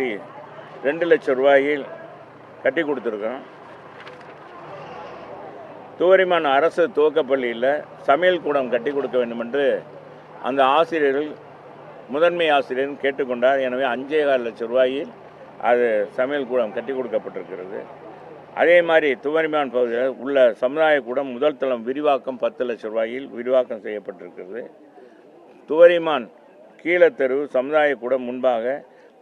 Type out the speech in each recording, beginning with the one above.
கட்டி ரெண்டு லட்சம் ரூபாயில் கட்டி கொடுத்துருக்கோம். துவரிமான் அரசு துவக்கப்பள்ளியில் சமையல் கூடம் கட்டி கொடுக்க வேண்டும் என்று அந்த ஆசிரியர்கள் முதன்மை ஆசிரியர் கேட்டுக்கொண்டார். எனவே அஞ்சே கால் லட்சம் ரூபாயில் அது சமையல் கூடம் கட்டி கொடுக்கப்பட்டிருக்கிறது. அதே மாதிரி துவரிமான் பகுதியில் உள்ள சமுதாய கூடம் முதல் தளம் விரிவாக்கம் பத்து லட்சம் ரூபாயில் விரிவாக்கம் செய்யப்பட்டிருக்கிறது. துவரிமான் கீழத்தெரு சமுதாய கூடம் முன்பாக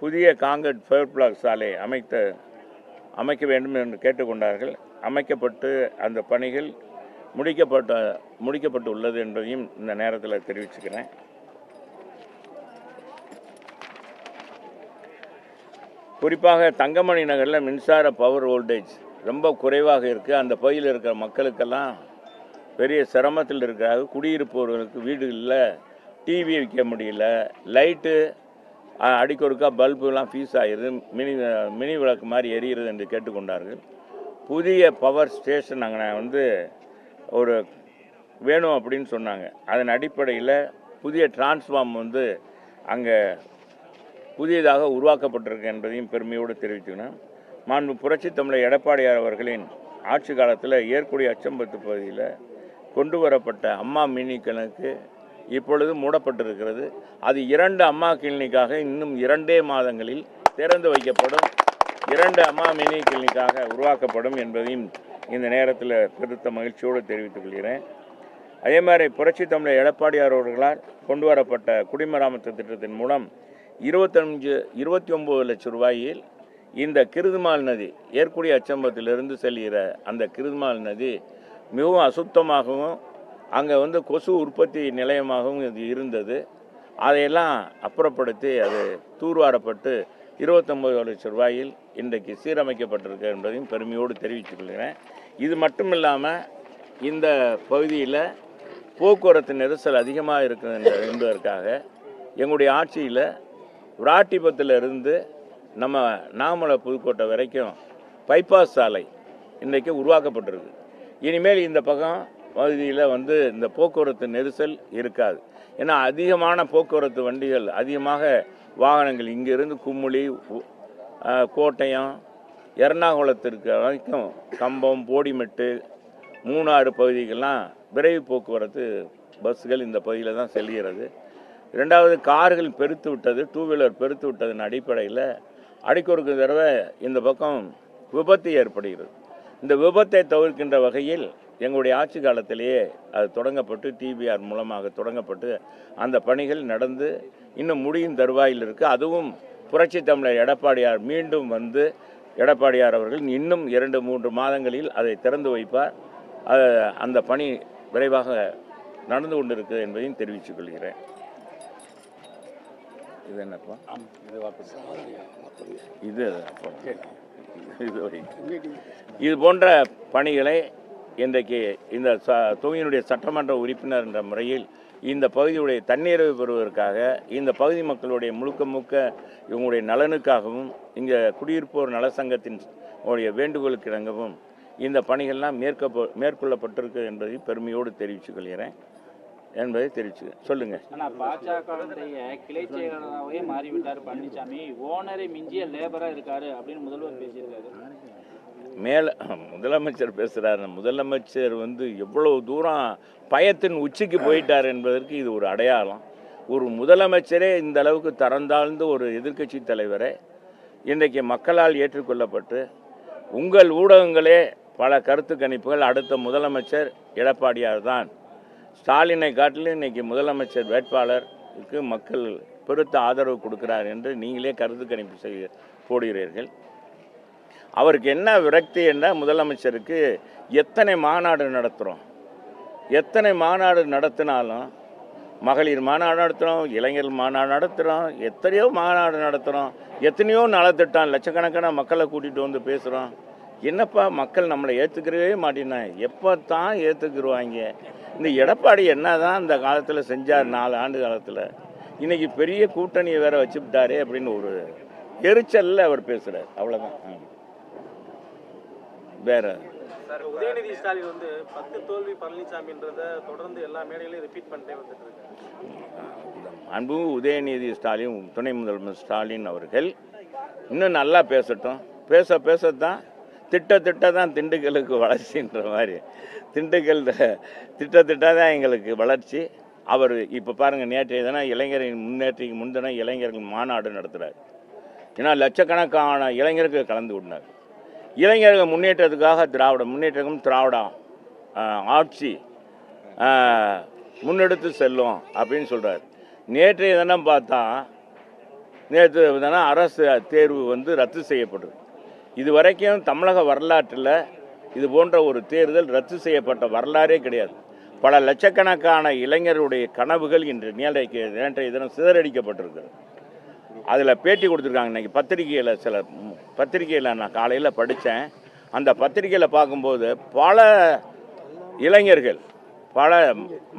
புதிய காங்கிரட் ஃபேர் பிளாக் சாலை அமைத்த அமைக்க வேண்டும் என்று கேட்டுக்கொண்டார்கள். அமைக்கப்பட்டு அந்த பணிகள் முடிக்கப்பட்ட முடிக்கப்பட்டு உள்ளது என்பதையும் இந்த நேரத்தில் தெரிவிச்சுக்கிறேன். குறிப்பாக தங்கமணி நகரில் மின்சார பவர் வோல்டேஜ் ரொம்ப குறைவாக இருக்குது அந்த பகுதியில் இருக்கிற மக்களுக்கெல்லாம் பெரிய சிரமத்தில் இருக்கிறாங்க குடியிருப்பவர்களுக்கு வீடுகளில் டிவி வைக்க முடியல. லைட்டு அடிக்கொருக்கா பல்புலாம் ஃபீஸ் ஆகிடுது மினி மினி விளக்கு மாதிரி எரிகிறது என்று கேட்டுக்கொண்டார்கள். புதிய பவர் ஸ்டேஷன் அங்கே வந்து ஒரு வேணும் அப்படின்னு சொன்னாங்க. அதன் அடிப்படையில் புதிய டிரான்ஸ்ஃபார்ம் வந்து அங்கே புதியதாக உருவாக்கப்பட்டிருக்கு என்பதையும் பெருமையோடு தெரிவித்துக்கணும் மாண்பு புரட்சி தமிழர் எடப்பாடியார் அவர்களின் ஆட்சி காலத்தில் ஏற்குடி அச்சம்பத்து பகுதியில் கொண்டு வரப்பட்ட அம்மா மினி கிணக்கு இப்பொழுது மூடப்பட்டிருக்கிறது. அது இரண்டு அம்மா கிளினிக்காக இன்னும் இரண்டே மாதங்களில் திறந்து வைக்கப்படும். இரண்டு அம்மா மினி கிளினிக்காக உருவாக்கப்படும் என்பதையும் இந்த நேரத்தில் பெருத்த மகிழ்ச்சியோடு தெரிவித்துக் கொள்கிறேன். அதே மாதிரி புரட்சி தமிழர் எடப்பாடியார் அவர்களால் கொண்டு வரப்பட்ட குடிமராமத்து திட்டத்தின் மூலம் இருபத்தஞ்சு இருபத்தி ஒம்பது லட்சம் ரூபாயில் இந்த கிருதுமால் நதி ஏற்குடி அச்சம்பத்திலிருந்து செல்கிற அந்த கிருதுமால் நதி மிகவும் அசுத்தமாகவும் அங்கே வந்து கொசு உற்பத்தி நிலையமாகவும் இது இருந்தது. அதையெல்லாம் அப்புறப்படுத்தி அது தூர்வாரப்பட்டு இருபத்தொம்பது லட்சம் ரூபாயில் இன்றைக்கு சீரமைக்கப்பட்டிருக்கு என்பதையும் பெருமையோடு தெரிவித்துக் கொள்கிறேன். இது மட்டும் இல்லாமல் இந்த பகுதியில் போக்குவரத்து நெரிசல் அதிகமாக இருக்குது என்பதற்காக எங்களுடைய ஆட்சியில் விராட்டிபத்தில் இருந்து நம்ம நாமலை புதுக்கோட்டை வரைக்கும் பைபாஸ் சாலை இன்றைக்கு உருவாக்கப்பட்டிருக்கு. இனிமேல் இந்த பக்கம் பகுதியில் வந்து இந்த போக்குவரத்து நெரிசல் இருக்காது. ஏன்னா அதிகமான போக்குவரத்து வண்டிகள் அதிகமாக வாகனங்கள் இங்கிருந்து கும்முளி கோட்டயம் எர்ணாகுளத்திற்கு வரைக்கும் கம்பம் போடிமெட்டு மூணாறு பகுதிகள்லாம் விரைவு போக்குவரத்து பஸ்ஸுகள் இந்த பகுதியில் தான் செல்கிறது. ரெண்டாவது கார்கள் பெருத்து விட்டது டூ வீலர் பெருத்து விட்டதன் அடிப்படையில் அடிக்கொருக்கு தடவை இந்த பக்கம் விபத்து ஏற்படுகிறது. இந்த விபத்தை தவிர்க்கின்ற வகையில் எங்களுடைய ஆட்சி காலத்திலேயே அது தொடங்கப்பட்டு டிபிஆர் மூலமாக தொடங்கப்பட்டு அந்த பணிகள் நடந்து இன்னும் முடியும் தருவாயில் இருக்குது அதுவும் புரட்சி தமிழர் எடப்பாடியார் மீண்டும் வந்து எடப்பாடியார் அவர்கள் இன்னும் இரண்டு மூன்று மாதங்களில் அதை திறந்து வைப்பார். அந்த பணி விரைவாக நடந்து கொண்டிருக்கிறது என்பதையும் தெரிவித்துக் கொள்கிறேன். இது என்னப்பா? இது. இது போன்ற பணிகளை இன்றைக்கு இந்த ச தொகுதியினுடைய சட்டமன்ற உறுப்பினர் என்ற முறையில் இந்த பகுதியுடைய தன்னிறைவு பெறுவதற்காக இந்த பகுதி மக்களுடைய முழுக்க முழுக்க இவங்களுடைய நலனுக்காகவும் இங்கே குடியிருப்போர் நல சங்கத்தின் உடைய வேண்டுகோளுக்கு இணங்கவும் இந்த பணிகள்லாம் மேற்க மேற்கொள்ளப்பட்டிருக்கு என்பதை பெருமையோடு தெரிவித்துக் கொள்கிறேன் என்பதை தெரிவிச்சு சொல்லுங்கள் ஆனால் பாஜகவுடைய கிளை செயலாளராகவே மாறிவிட்டார் பழனிசாமி. ஓனரை மிஞ்சிய லேபராக இருக்காரு அப்படின்னு முதல்வர் பேசியிருக்காரு. மேலே முதலமைச்சர் பேசுகிறார் முதலமைச்சர் வந்து எவ்வளோ தூரம் பயத்தின் உச்சிக்கு போயிட்டார் என்பதற்கு இது ஒரு அடையாளம். ஒரு முதலமைச்சரே இந்த அளவுக்கு தரந்தாழ்ந்து ஒரு எதிர்க்கட்சி தலைவரை இன்றைக்கு மக்களால் ஏற்றுக்கொள்ளப்பட்டு உங்கள் ஊடகங்களே பல கருத்து கணிப்புகள் அடுத்த முதலமைச்சர் எடப்பாடியார் தான். ஸ்டாலினை காட்டிலும் இன்றைக்கி முதலமைச்சர் வேட்பாளருக்கு மக்கள் பெருத்த ஆதரவு கொடுக்கிறார் என்று நீங்களே கருத்து கணிப்பு செய்ய போடுகிறீர்கள். அவருக்கு என்ன விரக்தி என்ன முதலமைச்சருக்கு எத்தனை மாநாடு நடத்துகிறோம் எத்தனை மாநாடு நடத்தினாலும் மகளிர் மாநாடு நடத்துகிறோம் இளைஞர் மாநாடு நடத்துகிறோம் எத்தனையோ மாநாடு நடத்துகிறோம் எத்தனையோ நலத்திட்டம் லட்சக்கணக்கான மக்களை கூட்டிகிட்டு வந்து பேசுகிறோம் என்னப்பா மக்கள் நம்மளை ஏற்றுக்கிறவே மாட்டேன்னா எப்போ தான் ஏற்றுக்குருவாங்க இந்த எடப்பாடி என்ன தான் இந்த காலத்தில் செஞ்சார் நாலு ஆண்டு காலத்தில். இன்றைக்கி பெரிய கூட்டணியை வேற வச்சுவிட்டாரே அப்படின்னு ஒரு எரிச்சலில் அவர் பேசுகிறார் அவ்வளோதான் வேற. உதயநிதி ஸ்டாலின் வந்து பத்து தோல்வி பழனிசாமின்றத தொடர்ந்து எல்லா மேடையிலையும் ரிப்பீட் பண்ணிட்டே வந்துட்டு இருக்காரு. அன்பு உதயநிதி ஸ்டாலின் துணை முதல்வர் ஸ்டாலின் அவர்கள் இன்னும் நல்லா பேசட்டும். பேச பேசத்தான் திட்ட திட்ட தான் திண்டுக்கலுக்கு வளர்ச்சின்ற மாதிரி. திண்டுக்கல் திட்ட திட்ட தான் எங்களுக்கு வளர்ச்சி. அவர் இப்போ பாருங்கள் நேற்றைய தினம் இளைஞரின் முன்னேற்றிக்கு முன்தினம் இளைஞர்கள் மாநாடு நடத்துகிறார் ஏன்னா லட்சக்கணக்கான இளைஞர்கள் கலந்து கொண்டார். இளைஞர்கள் முன்னேற்றத்துக்காக திராவிட முன்னேற்றம் திராவிடம் ஆட்சி முன்னெடுத்து செல்லும் அப்படின்னு சொல்கிறார் நேற்றைய தினம் பார்த்தா நேற்று தினம் அரசு தேர்வு வந்து ரத்து செய்யப்பட்டது. இது வரைக்கும் தமிழக வரலாற்றில் இது போன்ற ஒரு தேர்தல் ரத்து செய்யப்பட்ட வரலாறே கிடையாது. பல லட்சக்கணக்கான இளைஞருடைய கனவுகள் இன்று நேற்றைய தினம் சிதறடிக்கப்பட்டிருக்கிறது. அதில் பேட்டி கொடுத்துருக்காங்க. இன்றைக்கி பத்திரிகையில் சில பத்திரிகையில் நான் காலையில் படித்தேன் அந்த பத்திரிகையில் பார்க்கும்போது பல இளைஞர்கள் பல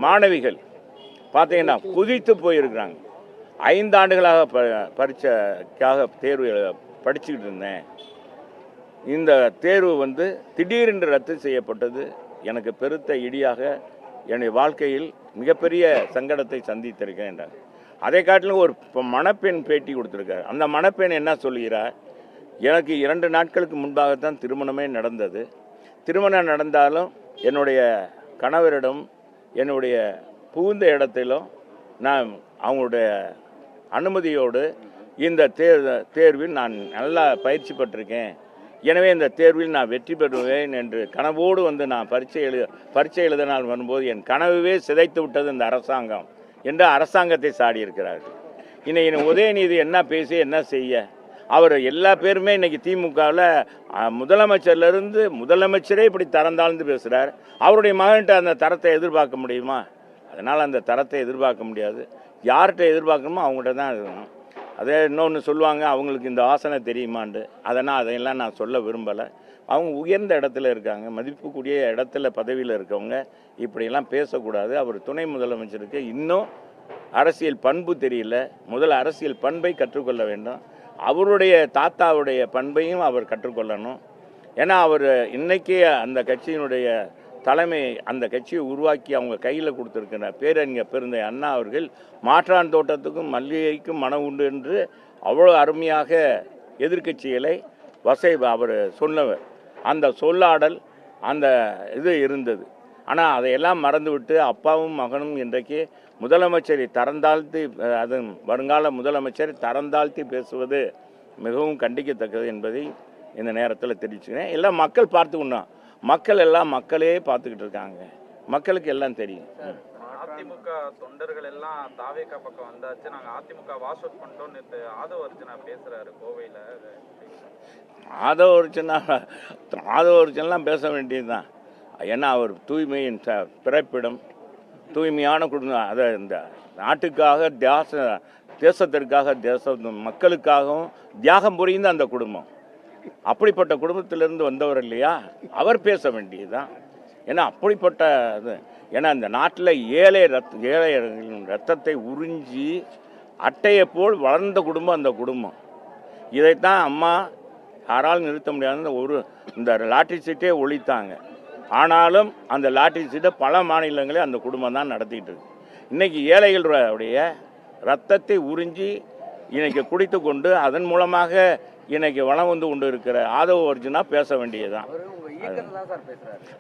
மாணவிகள் பார்த்தீங்கன்னா குதித்து போயிருக்கிறாங்க. ஐந்தாண்டுகளாக ப பரீட்சைக்காக தேர்வு படிச்சுக்கிட்டு இருந்தேன். இந்த தேர்வு வந்து திடீரென்று ரத்து செய்யப்பட்டது. எனக்கு பெருத்த இடியாக என்னுடைய வாழ்க்கையில் மிகப்பெரிய சங்கடத்தை சந்தித்திருக்கேன் என்றார். அதை காட்டிலும் ஒரு மணப்பெண் பேட்டி கொடுத்துருக்காரு. அந்த மணப்பெண் என்ன சொல்கிறார் எனக்கு இரண்டு நாட்களுக்கு முன்பாகத்தான் திருமணமே நடந்தது. திருமணம் நடந்தாலும் என்னுடைய கணவரிடம் என்னுடைய புகுந்த இடத்திலும் நான் அவங்களுடைய அனுமதியோடு இந்த தேர் தேர்வில் நான் நல்லா பயிற்சி பெற்றிருக்கேன். எனவே இந்த தேர்வில் நான் வெற்றி பெறுவேன் என்று கனவோடு வந்து நான் பரீட்சை எழுத பரீட்சை எழுதினால் வரும்போது என் கனவுவே சிதைத்து விட்டது இந்த அரசாங்கம். என்று அரசாங்கத்தை சாடியிருக்கிறார்கள். இன்னைக்கு உதயநிதி என்ன பேசி என்ன செய்ய? அவர் எல்லா பேருமே இன்னைக்கு திமுகவில் முதலமைச்சர்லேருந்து முதலமைச்சரே இப்படி தரந்தாழ்ந்து பேசுகிறார் அவருடைய மகன்கிட்ட அந்த தரத்தை எதிர்பார்க்க முடியுமா? அதனால் அந்த தரத்தை எதிர்பார்க்க முடியாது. யார்கிட்ட எதிர்பார்க்கணுமோ அவங்கள்ட்ட தான் இருக்கணும். அதே இன்னொன்று சொல்லுவாங்க அவங்களுக்கு இந்த வாசனை தெரியுமாண்டு. அதனால் அதையெல்லாம் நான் சொல்ல விரும்பலை. அவங்க உயர்ந்த இடத்துல இருக்காங்க மதிப்புக்குரிய இடத்துல பதவியில் இருக்கவங்க இப்படியெல்லாம் பேசக்கூடாது. அவர் துணை முதலமைச்சருக்கு இன்னும் அரசியல் பண்பு தெரியல. முதல்ல அரசியல் பண்பை கற்றுக்கொள்ள வேண்டும். அவருடைய தாத்தாவுடைய பண்பையும் அவர் கற்றுக்கொள்ளணும். ஏன்னா அவர் இன்றைக்கே அந்த கட்சியினுடைய தலைமை அந்த கட்சியை உருவாக்கி அவங்க கையில் கொடுத்துருக்கிற பேரறிஞர் பெருந்தை அண்ணா அவர்கள் மாற்றான் தோட்டத்துக்கும் மல்லிகைக்கும் மனம் உண்டு என்று அவ்வளோ அருமையாக எதிர்க்கட்சிகளை வசை அவர் சொன்னவர். அந்த சொல்லாடல் அந்த இது இருந்தது. ஆனால் அதையெல்லாம் மறந்துவிட்டு அப்பாவும் மகனும் இன்றைக்கு முதலமைச்சரை தரந்தாழ்த்தி அது வருங்கால முதலமைச்சரை தரந்தாழ்த்தி பேசுவது மிகவும் கண்டிக்கத்தக்கது என்பதை இந்த நேரத்தில் தெரிவிச்சுக்கிறேன். எல்லாம் மக்கள் பார்த்துக்கணும் மக்கள் எல்லாம் மக்களே பார்த்துக்கிட்டு இருக்காங்க. மக்களுக்கு எல்லாம் தெரியும். அதிமுக தொண்டர்கள் எல்லாம் தாவேக்கா பக்கம் வந்தாச்சு. நாங்க அதிமுக வாஷ் அவுட் பண்ணிட்டோம் நேற்று ஆதவ அர்ஜுனா பேசுறாரு கோவையில. ஆதவ அர்ஜுனா ஆதவ ஒரிஜினெலாம் பேச வேண்டியது தான் ஏன்னா அவர் தூய்மையின் ச பிறப்பிடம் தூய்மையான குடும்பம் அதை இந்த நாட்டுக்காக தியாச தேசத்திற்காக தேச மக்களுக்காகவும் தியாகம் புரிந்த அந்த குடும்பம். அப்படிப்பட்ட குடும்பத்திலிருந்து வந்தவர் இல்லையா? அவர் பேச வேண்டியதுதான். ஏன்னா அப்படிப்பட்ட இது ஏன்னா இந்த நாட்டில் ஏழை ரத் ஏழைகளின் ரத்தத்தை உறிஞ்சி அட்டையை போல் வளர்ந்த குடும்பம் அந்த குடும்பம். இதைத்தான் அம்மா யாராலும் நிறுத்த முடியாத ஒரு இந்த லாட்டரி சீட்டே ஒழித்தாங்க. ஆனாலும் அந்த லாட்டரி சீட்டை பல மாநிலங்களே அந்த குடும்பம் தான் நடத்திட்டு இருக்கு. இன்றைக்கி ஏழைகளுடைய ரத்தத்தை உறிஞ்சி இன்றைக்கி குடித்து கொண்டு அதன் மூலமாக இன்றைக்கி வளம் வந்து கொண்டு இருக்கிற ஆதவ ஒரிஜினா பேச வேண்டியதுதான்.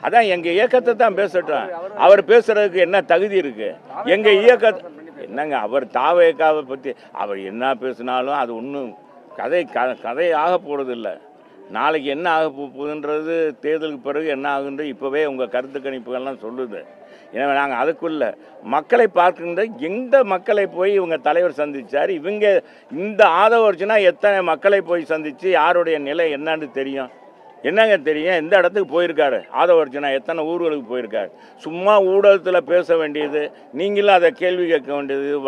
அதான் எங்க இயக்கத்தை தான் பேசட்டும் அவர் பேசுறதுக்கு என்ன தகுதி இருக்கு? எங்க இயக்க என்னங்க அவர் தாவேக்காவை பத்தி அவர் என்ன பேசினாலும் அது ஒன்றும் கதை க கதை ஆக போறது இல்ல நாளைக்கு என்ன ஆக போகுதுன்றது தேர்தலுக்கு பிறகு என்ன ஆகுன்றது இப்போவே உங்கள் கருத்து கணிப்புகள்லாம் சொல்லுது. எனவே நாங்கள் அதுக்குள்ள மக்களை பார்க்கின்ற எந்த மக்களை போய் இவங்க தலைவர் சந்திச்சார்? இவங்க இந்த ஆதவர்ச்சுனா எத்தனை மக்களை போய் சந்திச்சு யாருடைய நிலை என்னன்னு தெரியும். என்னங்க தெரியும்? எந்த இடத்துக்கு போயிருக்காரு? ஆதவர்ஜனா எத்தனை ஊர்களுக்கு போயிருக்காரு? சும்மா ஊடகத்தில் பேச வேண்டியது நீங்களும் அதை கேள்வி கேட்க வேண்டியது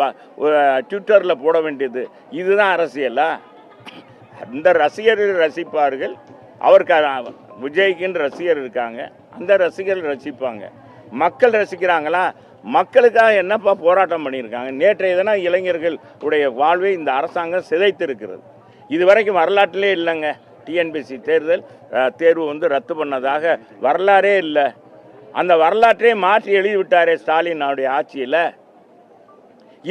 ட்விட்டரில் போட வேண்டியது. இதுதான் அரசியலா? அந்த ரசிகர்கள் ரசிப்பார்கள். அவருக்கு விஜய்க்குன்னு ரசிகர் இருக்காங்க. அந்த ரசிகர்கள் ரசிப்பாங்க. மக்கள் ரசிக்கிறாங்களா? மக்களுக்காக என்னப்பா போராட்டம் பண்ணியிருக்காங்க? நேற்றைய தினம் இளைஞர்கள் உடைய வாழ்வை இந்த அரசாங்கம் சிதைத்திருக்கிறது. இது வரைக்கும் வரலாற்றிலே இல்லைங்க. டிஎன்பிசி தேர்தல் தேர்வு வந்து ரத்து பண்ணதாக வரலாறே இல்லை. அந்த வரலாற்றை மாற்றி எழுதி விட்டாரே ஸ்டாலின் அவருடைய ஆட்சியில்.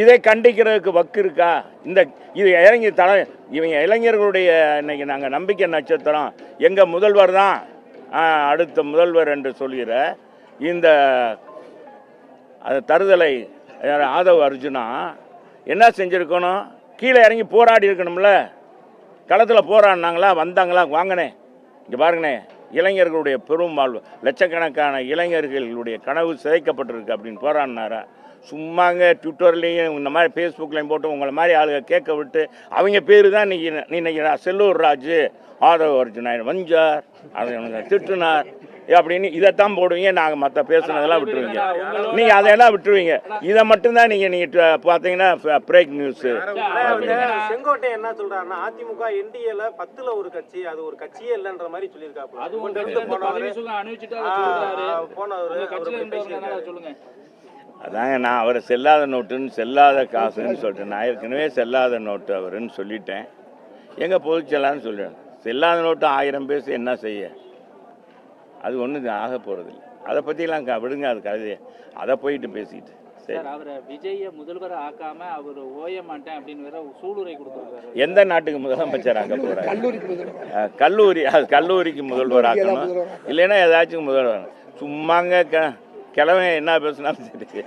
இதை கண்டிக்கிறதுக்கு வக்கு இருக்கா? இந்த இது இறங்கி தலை இவங்க இளைஞர்களுடைய இன்னைக்கு நாங்கள் நம்பிக்கை நட்சத்திரம். எங்கள் முதல்வர் தான் அடுத்த முதல்வர் என்று சொல்கிற இந்த தருதலை ஆதவ் அர்ஜுனா என்ன செஞ்சுருக்கணும்? கீழே இறங்கி போராடி இருக்கணும்ல. களத்தில் போராடினாங்களா? வந்தாங்களா? வாங்கண்ணே இங்கே பாருங்கண்ணே இளைஞர்களுடைய பெரும் வாழ்வு. லட்சக்கணக்கான இளைஞர்களுடைய கனவு சிதைக்கப்பட்டிருக்கு அப்படின்னு போராடினாரா? சும்மாங்க ட்விட்டர்லேயும் இந்த மாதிரி ஃபேஸ்புக்லேயும் போட்டு உங்களை மாதிரி ஆளுங்க கேட்க விட்டு அவங்க பேர் தான் இன்னைக்கு இன்னைக்கு செல்லூர் ராஜு ஆதவ அர்ஜுனார் வஞ்சார் அதை திட்டுனார். அப்படின்னு இதைத்தான் போடுவீங்க. நாங்கள் மற்ற பேசுனதெல்லாம் விட்டுருவீங்க. நீங்கள் அதையெல்லாம் விட்டுருவீங்க. இதை மட்டும்தான் நீங்கள் நீங்கள் பார்த்தீங்கன்னா பிரேக் நியூஸு செங்கோட்டை என்ன சொல்றாருன்னா அதிமுக என்டிஏல பத்துல ஒரு கட்சி அது ஒரு கட்சியே இல்லைன்ற மாதிரி இருந்து போனவரு. அதாங்க நான் அவரை செல்லாத நோட்டுன்னு செல்லாத காசுன்னு சொல்லிட்டேன். நான் ஏற்கனவே செல்லாத நோட்டு அவருன்னு சொல்லிட்டேன். எங்கள் பொதுச்செல்லான்னு சொல்லிட்டேன். செல்லாத நோட்டு ஆயிரம் பேச என்ன செய்ய. அது ஒன்றும் ஆக போகிறதில்ல அதை பற்றிலாம் விடுங்க அது கதையை அதை போயிட்டு பேசிட்டு. சரி. அவரை விஜய முதல்வரை ஆக்காம அவர் ஓய மாட்டேன் அப்படின்னு வேற சூளுரை கொடுத்துருக்காரு. எந்த நாட்டுக்கு முதலமைச்சர் ஆக்க போகிறாங்க கல்லூரி அது கல்லூரிக்கு முதல்வர் ஆக்கணும். இல்லைன்னா ஏதாச்சும் முதல்வர். சும்மாங்க க கிழவன் என்ன பேசினாலும் சரி.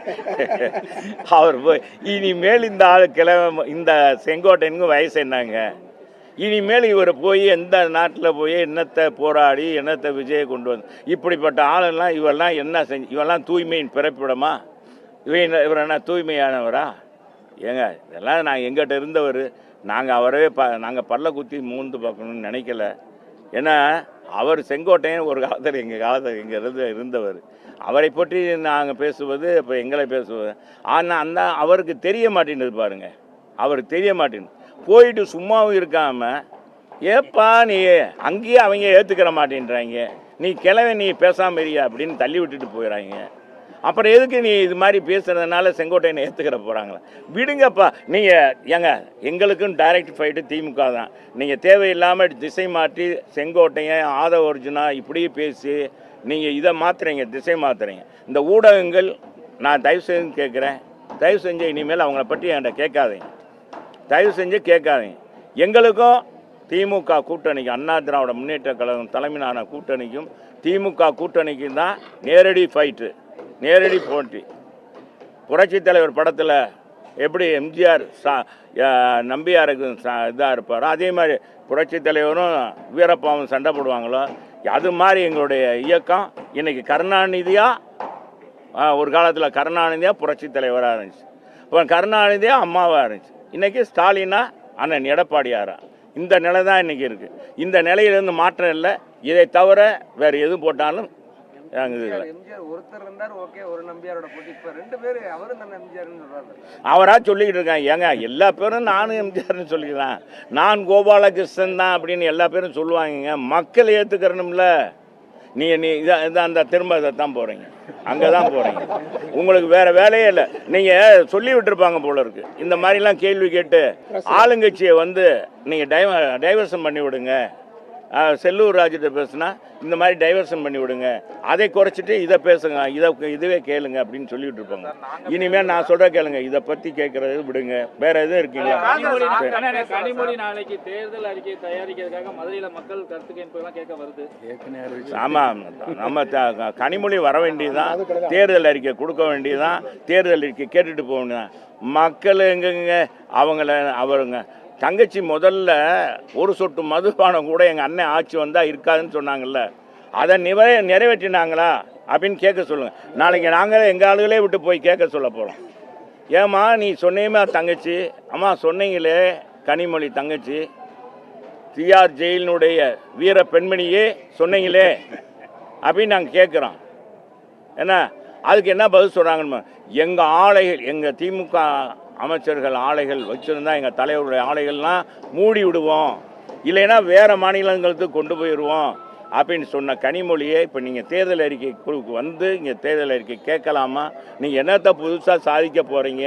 அவர் போய் இனிமேல் இந்த ஆள் கிழவன் இந்த செங்கோட்டையனுக்கு வயசு என்னங்க? இனிமேல் இவர் போய் எந்த நாட்டில் போய் என்னத்தை போராடி என்னத்தை விஜயை கொண்டு வந்து இப்படிப்பட்ட ஆளெல்லாம் இவெல்லாம் என்ன செஞ்சு இவெல்லாம் தூய்மையின் பிறப்பிடமா? இவன் இவர் என்ன தூய்மையானவரா? ஏங்க இதெல்லாம் நான் எங்கிட்ட இருந்தவர் நாங்கள் அவரவே ப நாங்கள் பல்ல குத்தி மூந்து பார்க்கணும்னு நினைக்கல. ஏன்னா அவர் செங்கோட்டையன் ஒரு காலத்தில் எங்கள் காலத்தில் எங்கள் இருந்து இருந்தவர். அவரை பற்றி நாங்கள் பேசுவது இப்போ எங்களை பேசுவது ஆனால் அந்த அவருக்கு தெரிய மாட்டேன்னு பாருங்க. அவருக்கு தெரிய மாட்டேன்னு போயிட்டு சும்மாவும் இருக்காம ஏப்பா நீ? அங்கேயே அவங்க ஏற்றுக்கிற மாட்டேன்றாங்க. நீ கிளவி நீ பேசாமல் இரியா அப்படின்னு தள்ளி விட்டுட்டு போயிடறாங்க அப்புறம் எதுக்கு நீ இது மாதிரி பேசுறதுனால செங்கோட்டையனை ஏற்றுக்கிற போகிறாங்களா விடுங்கப்பா நீங்கள் ஏங்க எங்களுக்கும் டைரக்ட் ஃபைட்டு திமுக தான். நீங்கள் தேவையில்லாமல் திசை மாற்றி செங்கோட்டையன் ஆதவ அர்ஜுனா இப்படியே பேசி நீங்கள் இதை மாற்றுறீங்க திசை மாற்றுறீங்க இந்த ஊடகங்கள் நான் தயவு செஞ்சு கேட்குறேன். தயவு செஞ்சு இனிமேல் அவங்கள பற்றி என்கிட்ட கேட்காதீங்க. தயவு செஞ்சு கேட்காதீங்க. எங்களுக்கும் திமுக கூட்டணிக்கு அண்ணா திராவிட முன்னேற்ற கழகம் தலைமையிலான கூட்டணிக்கும் திமுக கூட்டணிக்கும் தான் நேரடி ஃபைட்டு நேரடி போட்டி. புரட்சித் தலைவர் படத்தில் எப்படி எம்ஜிஆர் சா நம்பியாருக்கு சா இதாக இருப்பாரோ அதே மாதிரி புரட்சித் தலைவரும் வீரப்பாவும் சண்டை போடுவாங்களோ அது மாதிரி எங்களுடைய இயக்கம் இன்னைக்கு கருணாநிதியாக ஒரு காலத்தில் கருணாநிதியாக புரட்சித் தலைவராக இருந்துச்சு. இப்போ கருணாநிதியாக அம்மாவாக இருந்துச்சு. இன்றைக்கி ஸ்டாலினா அண்ணன் எடப்பாடியாரா. இந்த நிலை தான் இன்றைக்கி இருக்குது இந்த நிலையிலேருந்து மாற்றம் இல்லை. இதை தவிர வேறு எது போட்டாலும் அவரா சொல்லிக்கிட்டு இருக்கான் ஏங்க எல்லா பேரும் நானும் எம்ஜிஆர்னு சொல்லிக்கிறேன். நான் கோபாலகிருஷ்ணன் தான் அப்படின்னு எல்லா பேரும் சொல்லுவாங்கங்க. மக்கள் ஏற்றுக்கிறணும்ல நீ நீ இதை இதை அந்த திரும்ப இதை தான் போகிறீங்க அங்கே தான் போகிறீங்க உங்களுக்கு வேறு வேலையே இல்லை. நீங்கள் சொல்லி விட்டுருப்பாங்க போல இருக்கு. இந்த மாதிரிலாம் கேள்வி கேட்டு ஆளுங்கட்சியை வந்து நீங்கள் டைவ டைவர்ஷன் பண்ணி விடுங்க செல்லூர் ராஜிட்ட பேசுனா இந்த மாதிரி டைவர்ஷன் பண்ணி விடுங்க. அதை குறைச்சிட்டு இதை பேசுங்க இதை இதுவே கேளுங்க அப்படின்னு சொல்லிட்டு இருப்பாங்க. இனிமேல் நான் சொல்ற கேளுங்க இதை பற்றி கேட்குறது விடுங்க. வேற எதுவும் இருக்கீங்களா? கனிமொழி நாளைக்கு தேர்தல் அறிக்கை தயாரிக்கிறதுக்காக மதுரையில மக்கள் கருத்து கேட்பு எல்லாம் கேட்க வருது. ஆமாம் நம்ம கனிமொழி வர வேண்டியதுதான். தேர்தல் அறிக்கை கொடுக்க வேண்டியதுதான். தேர்தல் அறிக்கை கேட்டுட்டு போக வேண்டியதுதான். மக்கள் எங்கெங்க? அவங்கள அவருங்க. தங்கச்சி முதல்ல ஒரு சொட்டு மதுபானம் கூட எங்கள் அண்ணன் ஆட்சி வந்தால் இருக்காதுன்னு சொன்னாங்கல்ல. அதை நிறை நிறைவேற்றினாங்களா? அப்படின்னு கேட்க சொல்லுங்கள் நாளைக்கு நாங்களே எங்கள் ஆளுகளே விட்டு போய் கேட்க சொல்ல போகிறோம் ஏம்மா நீ சொன்னேமா தங்கச்சி. அம்மா சொன்னீங்களே கனிமொழி தங்கச்சி. சிஆர் ஜெயிலினுடைய வீர பெண்மணியே சொன்னீங்களே அப்படின்னு நாங்கள் கேட்குறோம். என்ன? அதுக்கு என்ன பதில் சொல்கிறாங்கன்னு எங்கள் ஆலைகள் எங்கள் திமுக அமைச்சர்கள் ஆலைகள் வச்சுருந்தா எங்கள் தலைவருடைய ஆலைகள்லாம் மூடி விடுவோம். இல்லைன்னா வேறு மாநிலங்களுக்கு கொண்டு போயிடுவோம் அப்படின்னு சொன்ன கனிமொழியை இப்போ நீங்கள் தேர்தல் அறிக்கை குழுக்கு வந்து இங்கே தேர்தல் அறிக்கை கேட்கலாமா? நீங்கள் என்னத்தை புதுசாக சாதிக்க போகிறீங்க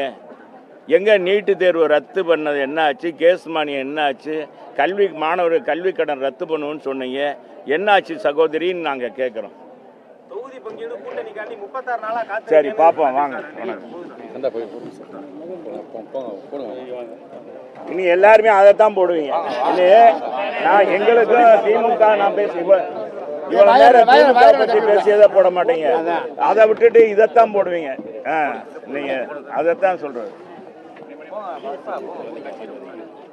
எங்கே நீட்டு தேர்வு ரத்து பண்ணது என்ன ஆச்சு கேஸ் மானியம் என்ன ஆச்சு கல்வி மாணவர் கல்வி கடன் ரத்து பண்ணுவோன்னு சொன்னீங்க. என்ன ஆச்சு சகோதரின்னு நாங்கள் கேட்குறோம். தொகுதி பங்கீடு கூட்டணிக்காண்டி முப்பத்தாறு நாளா காத்து சரி பார்ப்போம் வாங்க வணக்கம். இனி எல்லாருமே அதைத்தான் போடுவீங்க. இனி நான் எங்களுக்கும் திமுக நான் பேசி இவ்வ- இவ்வளவு நேரம் திமுக பத்தி பேசியதை போட மாட்டீங்க? அதை விட்டுட்டு இதைத்தான் போடுவீங்க. ஆ நீங்க அதைத்தான் சொல்றது.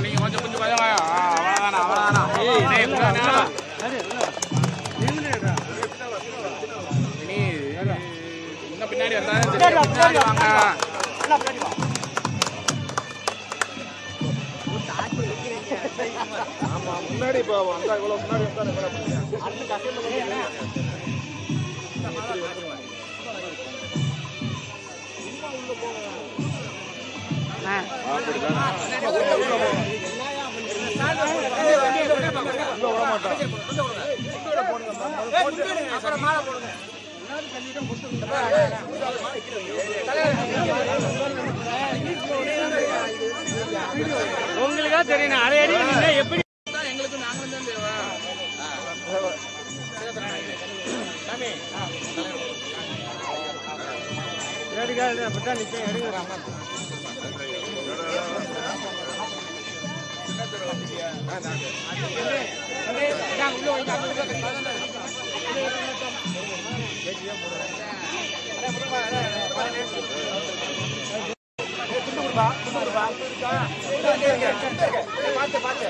நீங்க கொஞ்சம் கொஞ்சம் கொஞ்சம் வாங்க. ஆ, அவ்வளவுதாண்ணா அவ்வளவுதாண்ணா ஏய், வந்தா உங்களுக்கா தெரியும். பின்னாடி எப்படி எங்களுக்கு நாங்களும் தான் தேவை பார்த்து பார்த்து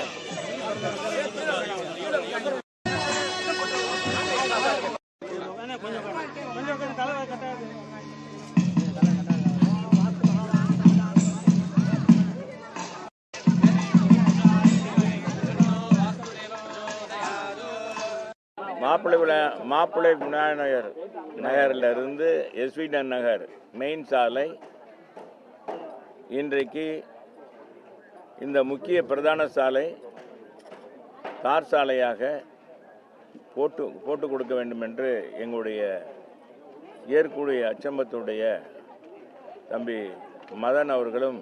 மாப்பிள்ளை விழா மாப்பிள்ளை விநாயகர் நகரில் இருந்து எஸ்விடன் நகர் மெயின் சாலை. இன்றைக்கு இந்த முக்கிய பிரதான சாலை தார் சாலையாக போட்டு போட்டு கொடுக்க வேண்டும் என்று எங்களுடைய ஏற்கூடிய அச்சம்பத்துடைய தம்பி மதன் அவர்களும்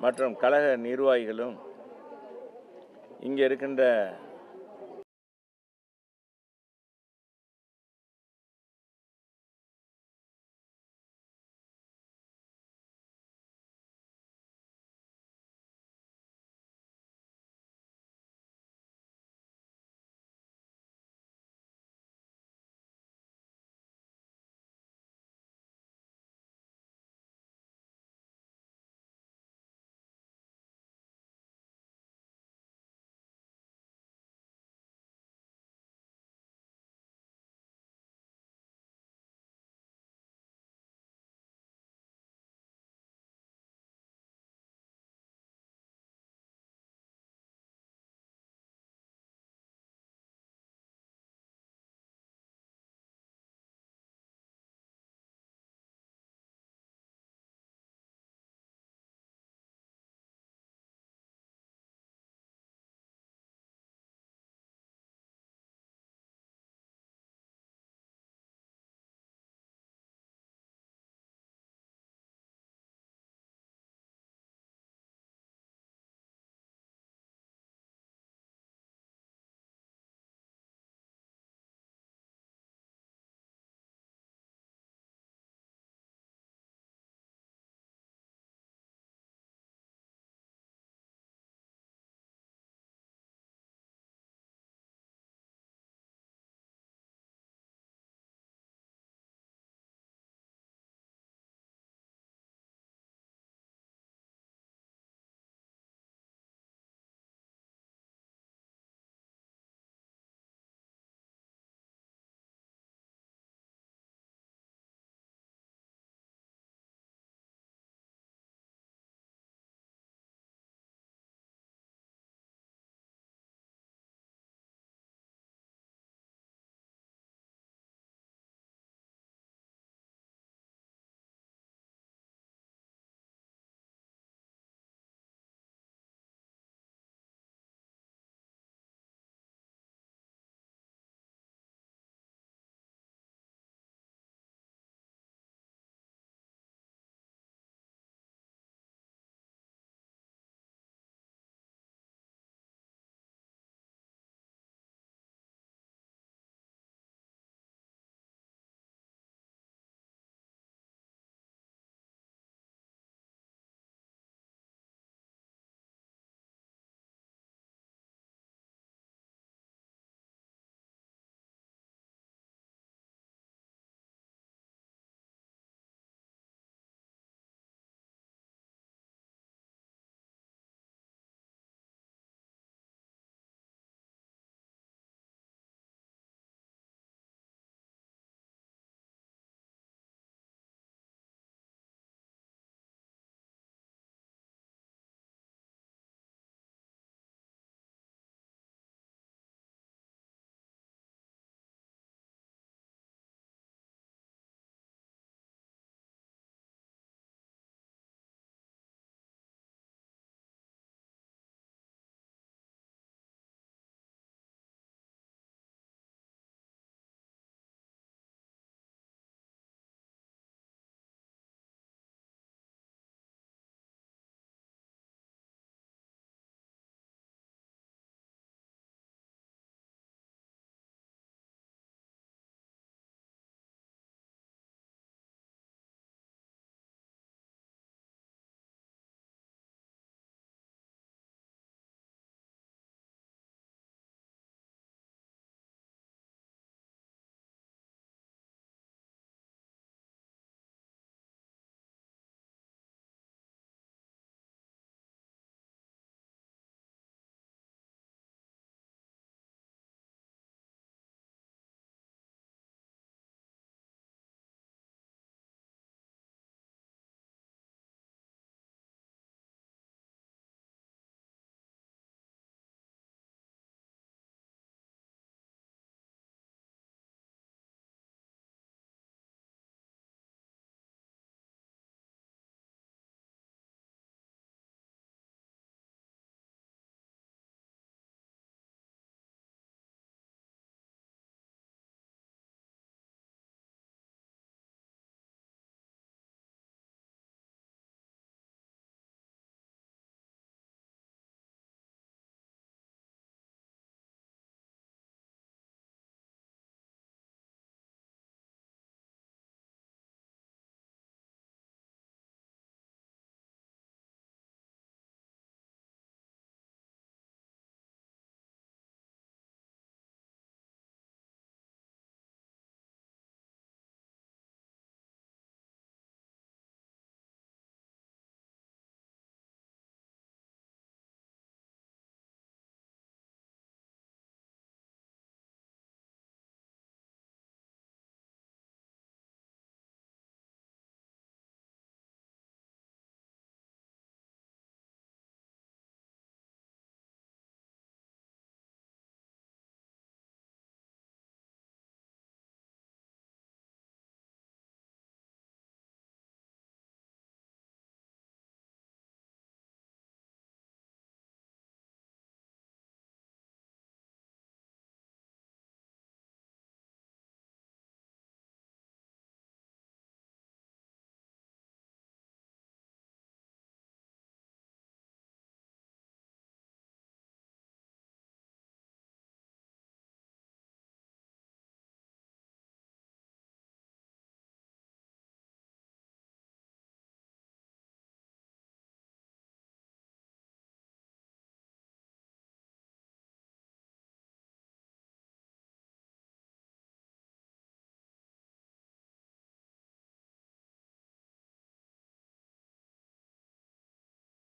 மற்றும் கழக நிர்வாகிகளும் இங்கே இருக்கின்ற